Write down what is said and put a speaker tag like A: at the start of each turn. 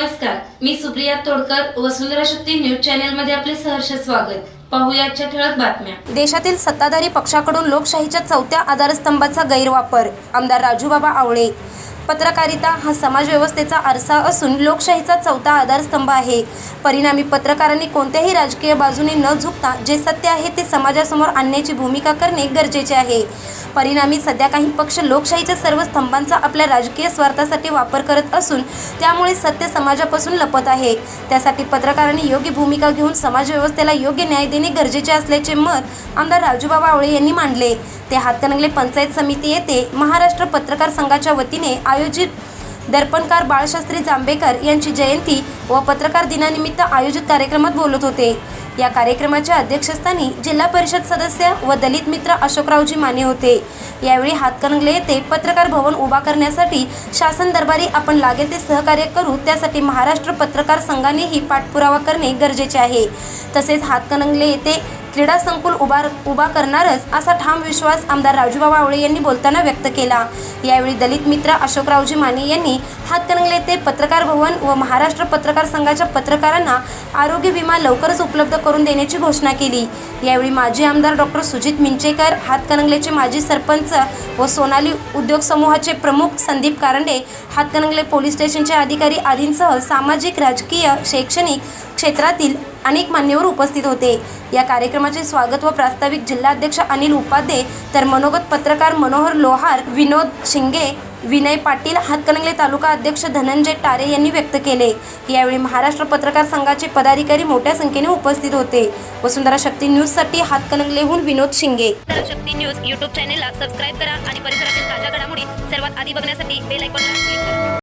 A: नमस्कार मी Supriya Todkar Vasundhara Shakti news channel मध्ये आपले सहर्ष स्वागत. पाहुयाच्या ठळक बातम्या.
B: देशातील सत्ताधारी पक्षाकडून लोकशाहीच्या चौथ्या आधारस्तंभाचा गैरवापर आमदार राजूबाबा आवळे. पत्रकारिता हा समाजव्यवस्थेचा आरसा असून लोकशाहीचा चौथा आधारस्तंभ आहे. परिणामी पत्रकारांनी कोणत्याही राजकीय बाजूने न झुकता जे सत्य आहे ते समाजासमोर आणण्याची भूमिका करणे गरजेचे आहे. परिणामी सध्या काही पक्ष लोकशाहीच्या सर्व स्तंभांचा आपल्या राजकीय स्वार्थासाठी वापर करत असून त्यामुळे सत्य समाजापासून लपत आहे. त्यासाठी पत्रकारांनी योग्य भूमिका घेऊन समाजव्यवस्थेला योग्य न्याय देणे गरजेचे असल्याचे मत आमदार राजूबाबा आवळे यांनी मांडले. ते हातकणंगले पंचायत समिती येथे महाराष्ट्र पत्रकार संघाच्या वतीने आयोजित आयोजित दर्पणकार बाळशास्त्री जांभेकर यांची जयंती व पत्रकार दिनानिमित्त आयोजित कार्यक्रमात बोलत होते. या कार्यक्रमाच्या अध्यक्षस्थानी जिल्हा परिषद सदस्य व दलित मित्र अशोकरावजी माने होते. यावेळी हातकणंगले येथे पत्रकार भवन उभा करण्यासाठी शासन दरबारी आपण लागेल ते सहकार्य करू त्यासाठी महाराष्ट्र पत्रकार संघानेही पाठपुरावा करणे गरजेचे आहे. तसेच हातकणंगले येथे क्रीडा संकुल उभार उभा करणारच असा ठाम विश्वास आमदार राजूबाबा आवळे यांनी बोलताना व्यक्त केला. यावेळी दलित मित्र अशोकरावजी माने यांनी हातकणंगले ते पत्रकार भवन व महाराष्ट्र पत्रकार संघाच्या पत्रकारांना आरोग्य विमा लवकरच उपलब्ध करून देण्याची घोषणा केली. यावेळी माजी आमदार डॉक्टर सुजित मिंचेकर हातकणंगलेचे माजी सरपंच व सोनाली उद्योग समूहाचे प्रमुख संदीप कारंडे हातकणंगले पोलीस स्टेशनचे अधिकारी आदींसह सामाजिक राजकीय शैक्षणिक क्षेत्रातील अनेक मान्यवर उपस्थित होते. या कार्यक्रमाचे स्वागत व प्रास्ताविक जिल्हाध्यक्ष अनिल उपाध्ये तर मनोगत पत्रकार मनोहर लोहार विनोद शिंगे विनय पाटील हातकणंगले तालुका अध्यक्ष धनंजय टारे यांनी व्यक्त केले. यावेळी महाराष्ट्र पत्रकार संघाचे पदाधिकारी मोठ्या संख्येने उपस्थित होते. वसुंधरा शक्ती न्यूजसाठी हातकणंगलेहून विनोद शिंगे.
C: शक्ती न्यूज यूट्यूब चॅनेलला सबस्क्राईब करा आणि परिसरातील ताज्या घडामोडी सर्वात आधी बघण्यासाठी बेल आयकॉनला